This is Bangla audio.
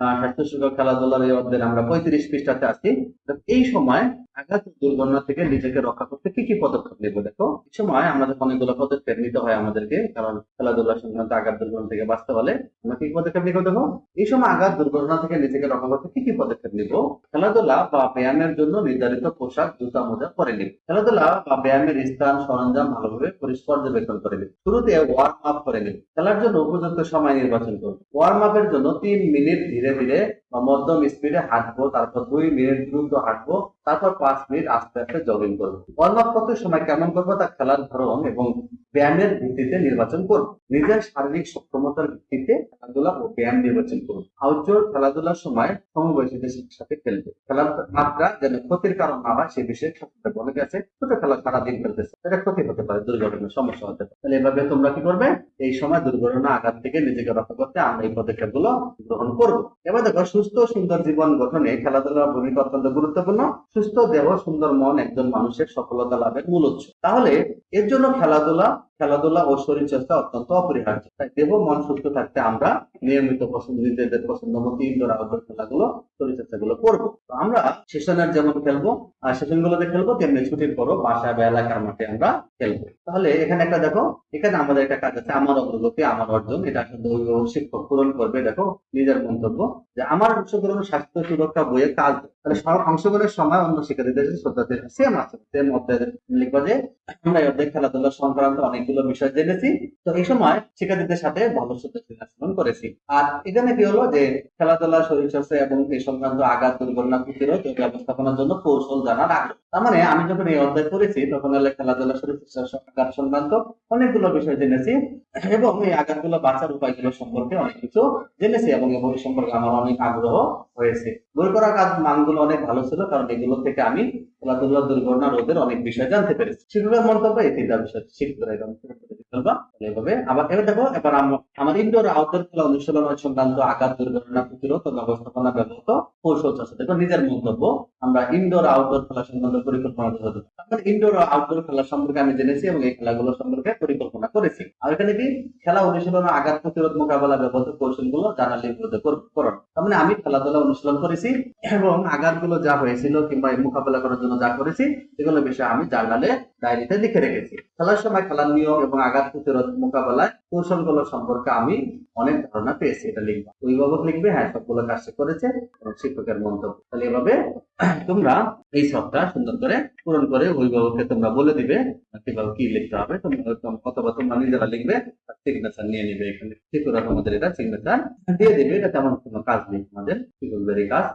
স্বাস্থ্য খেলাধুলার এই আমরা পঁয়ত্রিশ পৃষ্ঠাতে আছি। এই সময় আঘাত দুর্ঘটনা থেকে নিজেকে রক্ষা করতে কি কি পদক্ষেপ নেব দেখো? এই সময় আমাদের অনেকগুলো পদক্ষেপ নিতে হয় আমাদেরকে, কারণ খেলাধুলা সংক্রান্ত আঘাত দুর্ঘটনা থেকে বাঁচতে হলে আমরা কি পদক্ষেপ নিব দেখো? এই সময় আঘাত দুর্ঘটনা থেকে নিজেকে রক্ষা করতে কি কি পদক্ষেপ নিব? খেলাধুলা বা ব্যায়ামের জন্য নির্ধারিত পোশাক, জুতা, মোজা পরে নিব। খেলাধুলা বা ব্যায়ামের স্থান, সরঞ্জাম ভালোভাবে পর্যবেক্ষণ করে নিব। শুরুতে ওয়ার্ম আপ করে নিব। খেলার জন্য উপযুক্ত সময় নির্বাচন করব। ওয়ার্ম আপের জন্য তিন মিনিট ধীরে ধীরে বা মধ্যম স্পিডে হাঁটবো তারপর দুই মিনিট দ্রুত হাঁটবো। তারপর পাঁচ মিনিট আস্তে আস্তে জগিং করব। ওয়ার্ম আপ করতে সময় কেমন করব তা খেলার ধরন এবং ব্যায়ামের ভিত্তিতে নির্বাচন করব। নিজের শারীরিক সক্ষমতার ভিত্তিতে খেলাধুলা ও ব্যায়াম নির্বাচন করুন আউটডোর খেলাধুলার সময় সমবয়সীদের সাথে খেলবে। খেলার মাত্রা যেন ক্ষতির কারণ না হয়, সে বিষয়ে সচেতন অনেক আছে ছোট খেলা সারাদিন খেলতেছে। এটা ক্ষতি হতে পারে, দুর্ঘটনার সমস্যা হতে পারে। তাহলে এভাবে তোমরা কি করবে? এই সময় দুর্ঘটনা আঘাত থেকে নিজেকে রক্ষা করতে আমরা এই পদক্ষেপগুলো গ্রহণ করব। এবার দেখো, সুস্থ সুন্দর জীবন গঠনে খেলাধুলার ভূমিকা অত্যন্ত গুরুত্বপূর্ণ। সুস্থ দেহ সুন্দর মন একজন মানুষের সফলতা লাভের মূল উৎস। তাহলে এর জন্য খেলাধুলা খেলাধুলা ও শরীর চর্চা অত্যন্ত অপরিহার্য। তাই দেহ, মন সুস্থ থাকতে আমরা নিয়মিত পছন্দ, নিজেদের পছন্দ মতো ইনডোর আউটডোর খেলাগুলো শরীরচর্চা গুলো করব। তো আমরা সেশনের যেমন খেলব, আর সেশন গুলোতে খেলব, তেমনি ছুটির পরও বাসায় বা এলাকার মাঠে আমরা খেলব। তাহলে এখানে একটা দেখো, এখানে আমাদের একটা কাজ আছে, আমার অগ্রগতি, আমার অর্জন। এটা আসলে শিক্ষক পূরণ করবে, দেখো, নিজের মন্তব্য। যে আমার অংশগ্রহণ স্বাস্থ্য সুরক্ষা বইয়ের কাজ তাহলে অংশগ্রহণের সময় অন্য শিক্ষার্থীদের সেম আছে। সেম অধ্যায় লিখবা যে, আমরা অধ্যায় খেলাধুলা সংক্রান্ত অনেকগুলো বিষয় জেনেছি। তো এই সময় শিক্ষার্থীদের সাথে ভালো শ্রদ্ধা আচরণ করেছি। আর এখানে কি হলো যে, খেলাধুলা, শরীর চর্চা এবং এই সংক্রান্ত আঘাত, দুর্ঘটনা, প্রতিরোধ ব্যবস্থাপনার জন্য কৌশল জানার আগ্রহ। তার মানে আমি যখন এই অধ্যায় করেছি তখন হলে খেলাধুলা, শরীর চর্চা আঘাত সংক্রান্ত অনেকগুলো বিষয় জেনেছি এবং এই আঘাতগুলো বাঁচার উপায়গুলো সম্পর্কে অনেক কিছু জেনেছি এবং এই সম্পর্কে আমার অনেক আগ্রহ হয়েছে। বই করা কাজ মানগুলো অনেক ভালো ছিল, কারণ এগুলো থেকে আমি খেলাধুলা দুর্ঘটনা রোধের অনেক বিষয় জানতে পেরেছি। শিক্ষকের মন্তব্য এই তিনটা বিষয় শিক্ষকরা অনুশীলন আমি জেনেছি এবং এই খেলাগুলো সম্পর্কে পরিকল্পনা করেছি। আর এখানে কি? খেলা অনুশীলন আঘাত প্রতিরোধ মোকাবেলা জানালে তার মানে আমি খেলাধুলা অনুশীলন করেছি এবং আঘাতগুলো যা হয়েছিল কিংবা মোকাবেলা করার জন্য যা করেছি এগুলো বিষয়ে আমি জার্নালে ডায়েরিতে লিখে রেখেছি। খেলার সময় খেলার নিয়ম এবং আঘাত প্রতিরোধ মোকাবেলায় কৌশলগুলো সম্পর্কে আমি অনেক ধারণা পেয়েছি, এটা লিখবা। অভিভাবক লিখবে হ্যাঁ সবগুলো কাজ করেছে, এবং শিক্ষকের মন্তব্য। তাহলে এভাবে তোমরা এই সবটা সুন্দর করে পূরণ করে অভিভাবককে তোমরা বলে দিবে কীভাবে কি লিখতে হবে অথবা তোমরা নিজেরা লিখবে সিগনেচার নিয়ে নিবে এখানে। শিক্ষকরা তোমাদের এটা সিগনেচার দিয়ে দিবে, এটা তেমন কোনো কাজ নেই তোমাদের শিক্ষকদের কাজ।